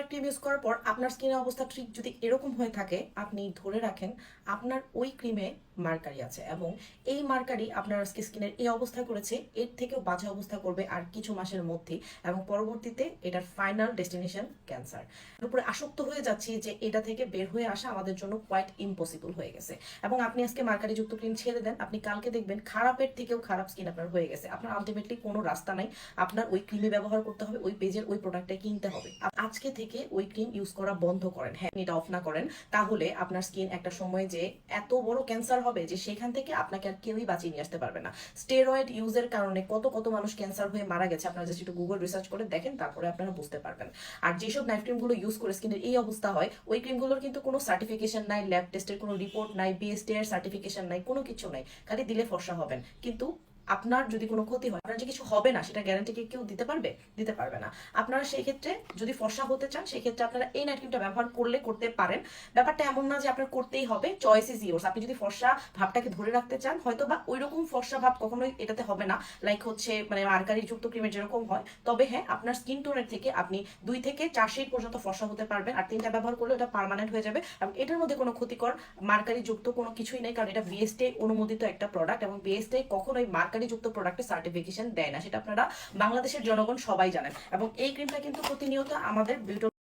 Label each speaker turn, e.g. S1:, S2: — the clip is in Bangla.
S1: টোনার ক্রিম ইউজ করার পর আপনার স্কিনের অবস্থা ঠিক যদি এরকম হয়ে থাকে, আপনি ধরে রাখেন, আপনার ওই ক্রিমে মার্কারি আছে এবং এই মার্কারি আপনার আজকে স্কিনের এই অবস্থা করেছে, এর থেকেও বাজে অবস্থা করবে আর কিছু মাসের মধ্যে এবং পরবর্তীতে এটার ফাইনাল ডেস্টিনেশন ক্যান্সার উপরে আসক্ত হয়ে যাচ্ছি যে এটা থেকে বের হয়ে আসা আমাদের জন্য কোয়াইট ইম্পসিবল হয়ে গেছে। এবং আপনি আজকে মার্কারি যুক্ত ক্রিম ছেড়ে দেন, আপনি কালকে দেখবেন খারাপের থেকেও খারাপ স্কিন আপনার হয়ে গেছে। আপনার আলটিমেটলি কোনো রাস্তা নাই, আপনার ওই ক্রিমে ব্যবহার করতে হবে, ওই পেজের ওই প্রোডাক্টটা কিনতে হবে। আজকে থেকে ওই ক্রিম ইউজ করা বন্ধ করেন। হ্যাঁ এটা অফ না করেন, তাহলে আপনার স্কিন একটা সময় যে এত বড় ক্যান্সার যে সেখান থেকে আপনাকে আর কেউই বাঁচিয়ে নিয়ে আসতে পারবে না। স্টেরয়েড ইউজের কারণে কত কত মানুষ ক্যান্সার হয়ে মারা গেছে, আপনারা জাস্ট একটু গুগল রিসার্চ করে দেখেন, তারপরে আপনারা বুঝতে পারবেন। আর যেসব নাইট ক্রিমগুলো ইউজ করে স্কিনের এই অবস্থা হয়, ওই ক্রিমগুলোর কিন্তু কোনো সার্টিফিকেশন নাই ল্যাব টেস্টের কোনো রিপোর্ট নাই বিএসটি এর সার্টিফিকেশন নাই, কোনো কিছু নাই, খালি দিলে ফর্সা হবেন। কিন্তু আপনার যদি কোনো ক্ষতি হয়, আপনার যে কিছু হবে না, সেটা গ্যারান্টি কি কেউ দিতে পারবে? দিতে পারবে না। আপনারা সেই ক্ষেত্রে যদি ফর্সা হতে চান, সেই ক্ষেত্রে আপনারা এই নাইট ক্রিমটা ব্যবহার করলে করতে পারেন। ব্যাপারটা এমন না যে আপনার করতেই হবে চয়েস ইজ ইয়োর্স আপনি যদি ফর্সা ভাবটাকে ধরে রাখতে চান, হয়তো বা ওই রকম ফর্সা ভাব কখনোই এটাতে হবে না। লাইক হচ্ছে মানে মার্কারি যুক্ত ক্রিমের যেরকম হয়। তবে হ্যাঁ আপনার স্কিন টোনের থেকে আপনি দুই থেকে চার শেড পর্যন্ত ফর্সা হতে পারবেন। আর তিনটা ব্যবহার করলে এটা পার্মানেন্ট হয়ে যাবে। এবং এটার মধ্যে কোনো ক্ষতিকর মার্কারি যুক্ত কোনো কিছুই নেই, কারণ এটা বিএসটি অনুমোদিত একটা প্রোডাক্ট এবং বিএসটি কখনোই মার্কারি যুক্ত প্রোডাক্টের সার্টিফিকেশন দেয় না, সেটা আপনারা বাংলাদেশের জনগণ সবাই জানেন। এবং এই ক্রিমটা কিন্তু প্রতিনিয়ত আমাদের বিউটি